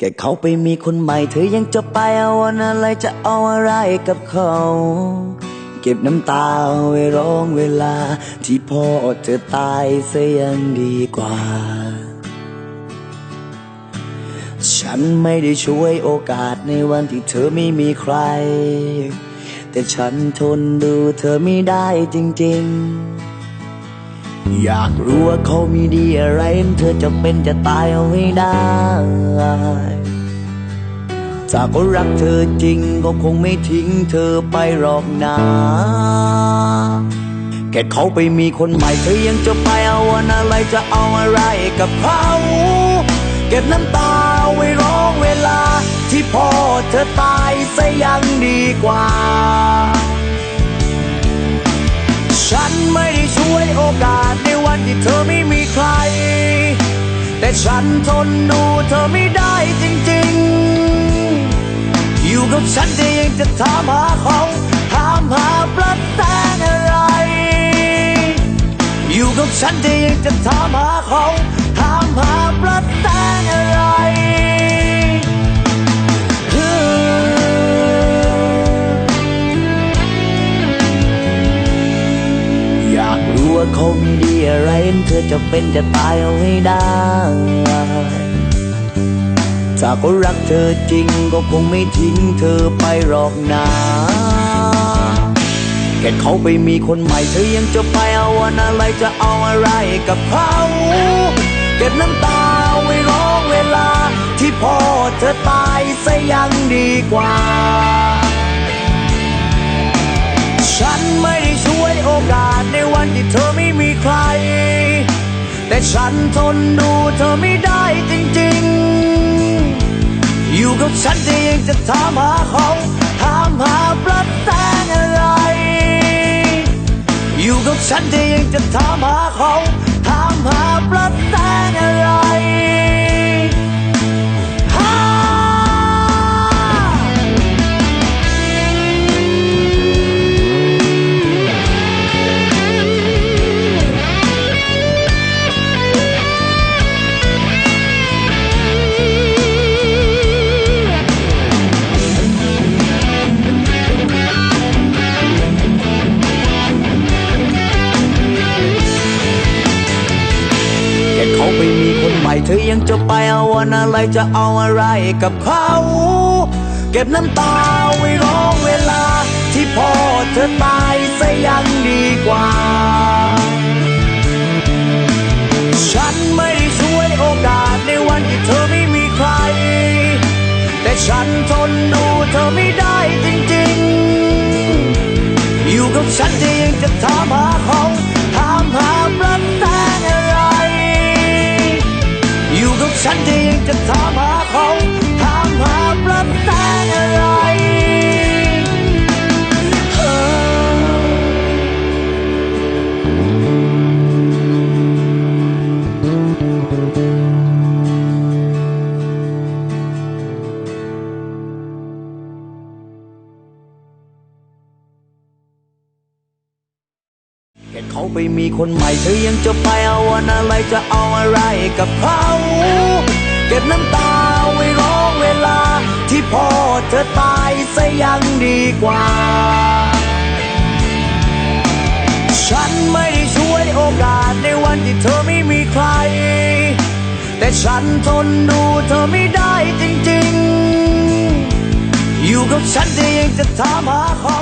แกเขาไปมีคนใหม่เธอยังจะไปเอาวันอะไรจะเอาอะไรกับเขา เก็บน้ำตาไว้ร้องเวลา ที่พ่อเธอตายเสียยังดีกว่า ฉันไม่ได้ช่วยโอกาสในวันที่เธอไม่มีใคร แต่ฉันทนดูเธอไม่ได้จริง ๆอยากรู้ว่าเขามีดีอะไร เธอจะเป็นจะตายเอาให้ได้ จากก็รักเธอจริงก็คงไม่ทิ้งเธอไปหรอกนะแค่เขาไปมีคนใหม่เธอยังจะไปเอาวันอะไรจะเอาอะไรกับเขาเก็บน้ำตาไว้ร้องเวลา ที่พ่อเธอตายซะยังดีกว่า ฉันไม่ แต่ฉันทนดูเธอไม่ได้จริงๆ อยู่กับฉันแต่ยังจะถามหาเขาถามหาประแตงอะไร อยู่กับฉันแต่ยังจะถามหาเขาถามหาประแตงอะไร ว่าเขามีดีอะไรเธอจะเป็นจะตายเอาให้ได้ถ้าเขารักเธอจริงก็คงไม่ทิ้งเธอไปหรอกนะแค่เขาไปมีคนใหม่เธอยังจะไปเอาวันอะไรจะเอาอะไรกับเขาเก็บน้ำตาไว้ร้องเวลา ที่พ่อเธอตายซะยังดีกว่า ฉันไม่ได้ช่วยโอกาส ในวันที่เธอไม่มีใคร แต่ฉันทนดูเธอไม่ได้จริงๆ อยู่กับฉันแต่ยังจะถามหาเขาถามหาประแตงอะไร อยู่กับฉันแต่ยังจะถามหาเขาถามหาป เธอยังจะไปเอาวันอะไรจะเอาอะไรกับเขา เก็บน้ำตาไว้ร้องเวลา ที่พ่อเธอตายซะยังดีกว่า ฉันไม่ได้ช่วยโอกาสในวันที่เธอไม่มีใคร แต่ฉันทนดูเธอไม่ได้จริงๆ อยู่กับฉันแต่ยังจะถามหาเขา อยู่กับฉันแต่ยังจะถามหาเขาถามหาประแตงอะไร ค่เขาไปมีคนใหม่เธอยังจะไปเอาวันอะไรจะเอาอะไรกับเขาเก็บน้ำตาไว้ร้องเวลา ที่พ่อเธอตายซะยังดีกว่า ฉันไม่ได้ช่วยโอกาสในวันที่เธอไม่มีใคร แต่ฉันทนดูเธอไม่ได้จริงๆ อยู่กับฉันแต่ยังจะถามหาเขา